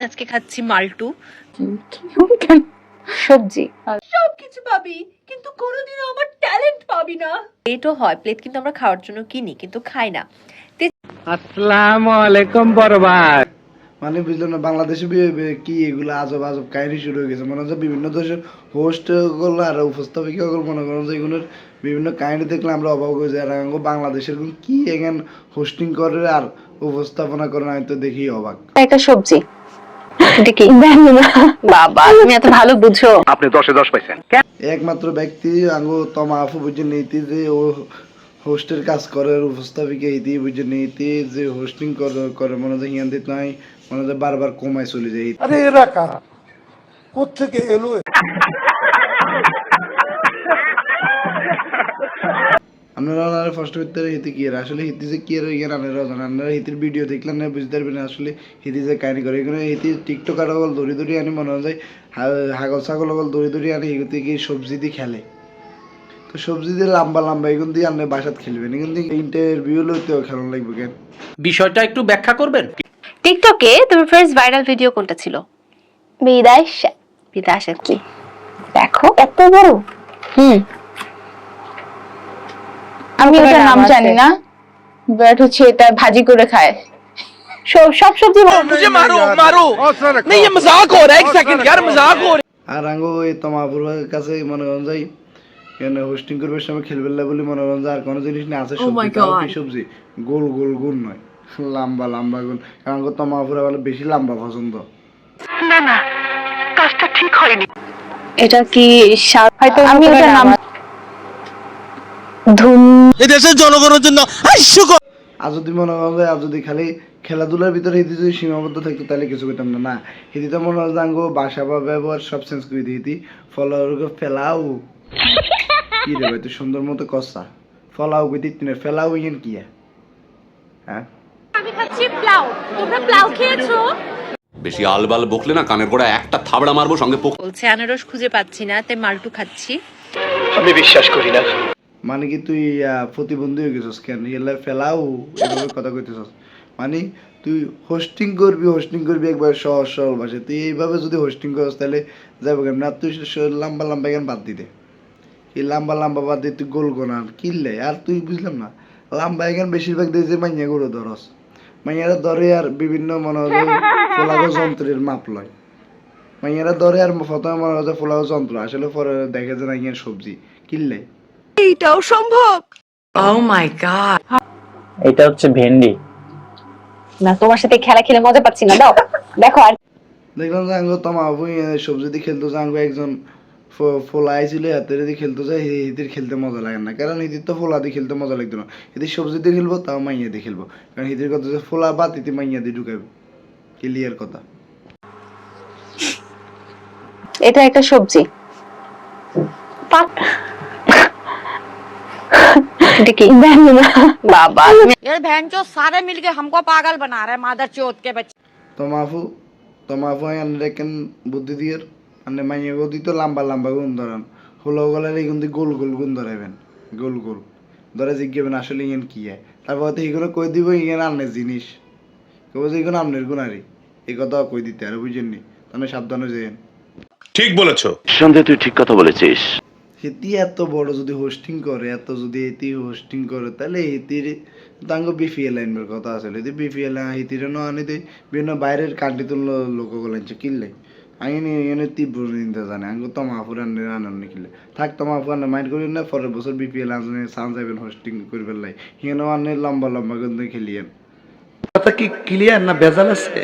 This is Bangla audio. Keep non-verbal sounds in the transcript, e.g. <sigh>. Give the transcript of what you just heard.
আজকে খাচ্ছি মাল্টু। <laughs> সবজি। সবকিছু পাবি কিন্তু কোনোদিনও আমার ট্যালেন্ট পাবি না। প্লেটও হয় প্লেট কিন্তু আমরা খাওয়ার জন্য কিনি কিন্তু খাই না। আসসালামু আলাইকুম ভাই মানে বুঝলো না বাংলাদেশে বি- বি- কি এগুলো আজব আজব কাহিনী শুরু হয়ে গেছে। মনে হচ্ছে বিভিন্ন দেশের হোস্টগুলো আর উপস্থাপিকা গুলো মনে করেন যে এগুলোর বিভিন্ন কাহিনী দেখলে আমরা অবাক হয়ে যাই। আর বাংলাদেশের কি এখান হোস্টিং করে আর উপস্থাপনা করে আমি তো দেখি অবাক। একটা সবজি। এটা বাবা তুমি এত ভালো বুঝো। আপনি দশে দশ পাইছেন। একমাত্র ব্যক্তি আঙ্গো তমা আফু বুঝে নীতি যে ও হোস্টের কাজ করে উপস্থাপিকা ইতি বুঝে নীতি যে হোস্টিং করে করে মনে হয় ইয়ান দিত নাই মনে হয় বারবার কমায় চলে যায়। আরে এরা কারা কোথেকে এলো এরা? আপনারা ফার্স্ট করতে হিতি কি আসলে হিতি যে কি এর ইয়ার আপনারা জানেন আপনারা হিতির ভিডিও দেখলেন না বুঝতে পারবেন আসলে হিতি যে কাহিনী করে। এখানে হিতি টিকটক আর অকল দড়ি দড়ি আনি মনে হয় হাগল ছাগল অকল দড়ি দড়ি আনি এগুলো কি সবজি দিয়ে খেলে। তো সবজি দিয়ে লম্বা লম্বা এগুলো দিয়ে আপনি বাসাত খেলবেন এগুলো দিয়ে ইন্টারভিউ লইতেও খেলন লাগবে কেন? বিষয়টা একটু ব্যাখ্যা করবেন? টিকটকে তোমার ফার্স্ট ভাইরাল ভিডিও কোনটা ছিল? বিদায় বিদাস কি? দেখো। এত বড়? হুম। আমি ওখানে ওটার নাম নাম আছে। জানি না বাট হচ্ছে এটা ভাজি করে খায় সব সব সবজি ভালো। मुझे मारो मारो नहीं ये मजाक हो रहा है एक सेकंड यार मजाक हो रहा আর আঙ্গো ওই তমাপুর কাছে মনে করেন যাই এখানে হোস্টিং করবে সময় খেলবে না বলে মনে করেন যে আর কোনো জিনিস না আছে সবজি তাও কি সবজি গোল গোল গোল নয় লম্বা লম্বা গোল কারণ আঙ্গো তমাপুর আবার বেশি লম্বা পছন্দ এটা কি শাক হয়তো আমি ওটার নাম ধুম এদেশের জনগণের জন্য হাস্যকর। আর যদি মনে করা যায় আর যদি খালি খেলাধুলার ভিতরে হিতি যদি সীমাবদ্ধ থাকতো তাহলে কিছু করতাম না। না হিতি তো মনে হয় জাঙ্গো বাসা বা ব্যবহার সব চেঞ্জ করে দিয়ে হিতি ফলোয়ারকে ফেলাও। কি রে ভাই তুই সুন্দর মতো কষা ফলাও কই দিত না ফেলাও ইয়েন কি হ্যাঁ? আমি খাচ্ছি প্লাউ। তোমরা প্লাউ খেয়েছো? বেশি আলবাল বকলে না কানের গোড়া একটা থাবড়া মারবো সঙ্গে পোক বলছে আনারস খুঁজে পাচ্ছি না তাই মালটু খাচ্ছি। আমি বিশ্বাস করি না। মানে কি তুই প্রতিবন্ধী হয়ে গেছিস কেন? এলে ফেলাও, এভাবে কথা কইতেছস। মানে তুই হোস্টিং করবি হোস্টিং করবি একবার সহজ সরল ভাষায়। তুই এইভাবে যদি হোস্টিং করিস তাহলে যাবে কেন? না, তুই লম্বা লম্বা কেন বাদ দিতে? এই লম্বা লম্বা বাদ দিয়ে তুই গোল গোনা কিনলে? আর তুই বুঝলাম না। লম্বা এখান বেশিরভাগ যে মাইয়া গরু ধরস? মাইয়ারা ধরে আর বিভিন্ন মনে হয় ফোলাগো যন্ত্রের মাপ লয়। মাইয়ারা ধরে আর প্রথমে মনে হয় ফোলাগো যন্ত্র। আসলে পরে দেখে যে না সবজি কিনলে। এটা হচ্ছে ভেন্ডি। না তোমার সাথে খেলা খেলে মজা পাচ্ছি না দাও দেখো আর। দেখলাম যে আঙ্গো তোমা আবুই সবজি দিয়ে খেলতো যে আঙ্গো একজন ফোলা আইছিল হাতের দিয়ে খেলতো যায় হিদির খেলতে মজা লাগে না। কারণ হিদির তো ফোলা দিয়ে খেলতে মজা লাগতো না। হিদির সবজি দিয়ে খেলব তাও মাইয়া দিয়ে খেলব। কারণ হিদির কথা যে ফোলা বা তিতি মাইয়া দিয়ে ঢুকাবে। ক্লিয়ার কথা। এটা একটা সবজি। পাত এটা কি জানি না বাবা তুমি ये बहन जो सारे मिलके हमको पागल बना रहे हैं मादर चौथ के बच्चे তোমাফু তোমাফু আনে দেখেন বুদ্ধি দিয়ে আনে মাইয়া গো দিত লম্বা লম্বা গুণ ধরান হলো গলার এই গুণ গোল গোল গুণ ধরাবেন গোল গোল ধরে জিজ্ঞাবেন আসলে ইয়েন কি হয় তারপর তো এগুলো কই দিব ইয়েন আনের জিনিস কবে যে এগুলো আমনের গুণারি এই কথা কই দিতে আর বুঝেননি তাহলে সাবধানে যেন ঠিক বলেছো সন্দেহ তুই ঠিক কথা বলেছিস হেতি এত বড় যদি হোস্টিং করে, এত যদি এতি হোস্টিং করে, তাহলে হেতির তাঙ্গ বিপিএল আইনবার কথা আসলে যদি বিপিএল হেতির ন আনি দেয় বিভিন্ন বাইরের কান্ট্রি তো লোক গলাইছে কিনলে। আইনি এনে তীব্র নিন্দা জানে, আঙ্গ তো মাহফুর আনে আনন্দ নিখিলে থাক তো মাহফুর আনে মাইন্ড করি না, পরের বছর বিপিএল আনলে চান্স যাবেন হোস্টিং করবার লাই। হিয়ানো আনে লম্বা লম্বা কিন্তু খেলিয়েন। কথা কি ক্লিয়ার না বেজাল আছে?